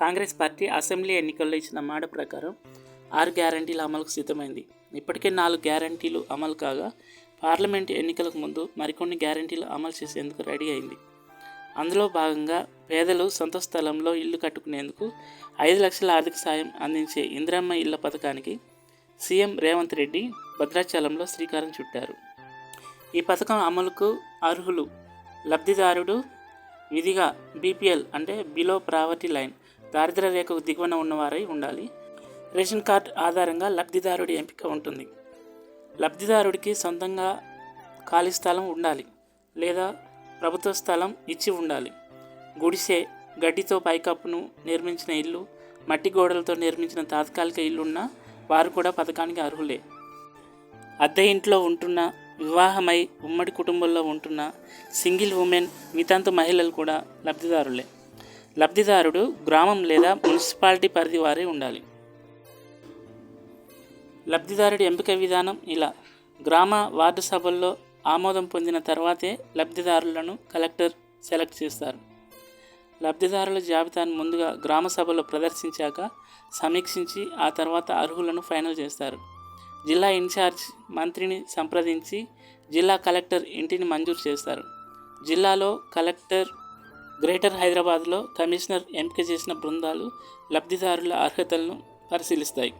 Congress party assembly ఎన్నికల్లో ఇచ్చిన మాట ప్రకారం ఆరు గ్యారంటీల అమలుకు సిద్ధమైంది. ఇప్పటికే నాలుగు గ్యారంటీలు అమలు కాగా పార్లమెంట్ ఎన్నికలకు ముందు మరికొన్ని గ్యారంటీలు అమలు చేసేందుకు రెడీ అయింది. అందులో భాగంగా పేదలు సొంత స్థలంలో ఇల్లు కట్టుకునేందుకు ఐదు లక్షల ఆర్థిక సాయం అందించే ఇందిరమ్మ ఇళ్ళ పథకానికి సీఎం రేవంత్ రెడ్డి భద్రాచలంలో శ్రీకారం చుట్టారు. ఈ పథకం అమలుకు అర్హులు లబ్ధిదారుడు విధిగా బీపీఎల్ అంటే బిలో ప్రావర్టీ లైన్ దారిద్ర రేఖకు దిగువన ఉన్నవారై ఉండాలి. రేషన్ కార్డు ఆధారంగా లబ్ధిదారుడి ఎంపిక ఉంటుంది. లబ్ధిదారుడికి సొంతంగా ఖాళీ స్థలం ఉండాలి లేదా ప్రభుత్వ స్థలం ఇచ్చి ఉండాలి. గుడిసె గడ్డితో పైకప్పును నిర్మించిన ఇల్లు మట్టి గోడలతో నిర్మించిన తాత్కాలిక ఇల్లున్న వారు కూడా పథకానికి అర్హులే. అద్దె ఇంట్లో ఉంటున్న వివాహమై ఉమ్మడి కుటుంబంలో ఉంటున్న సింగిల్ ఉమెన్ వితంతు మహిళలు కూడా లబ్ధిదారులే. లబ్ధిదారుడు గ్రామం లేదా మున్సిపాలిటీ పరిధి వారే ఉండాలి. లబ్ధిదారుడి ఎంపిక విధానం ఇలా. గ్రామ వార్డు సభల్లో ఆమోదం పొందిన తర్వాతే లబ్ధిదారులను కలెక్టర్ సెలెక్ట్ చేస్తారు. లబ్ధిదారుల జాబితాను ముందుగా గ్రామ సభలో ప్రదర్శించాక సమీక్షించి ఆ తర్వాత అర్హులను ఫైనల్ చేస్తారు. జిల్లా ఇన్ఛార్జ్ మంత్రిని సంప్రదించి జిల్లా కలెక్టర్ ఇంటిని మంజూరు చేస్తారు. జిల్లాలో కలెక్టర్ గ్రేటర్ హైదరాబాద్లో కమిషనర్ ఎంపిక చేసిన బృందాలు లబ్ధిదారుల అర్హతలను పరిశీలిస్తాయి.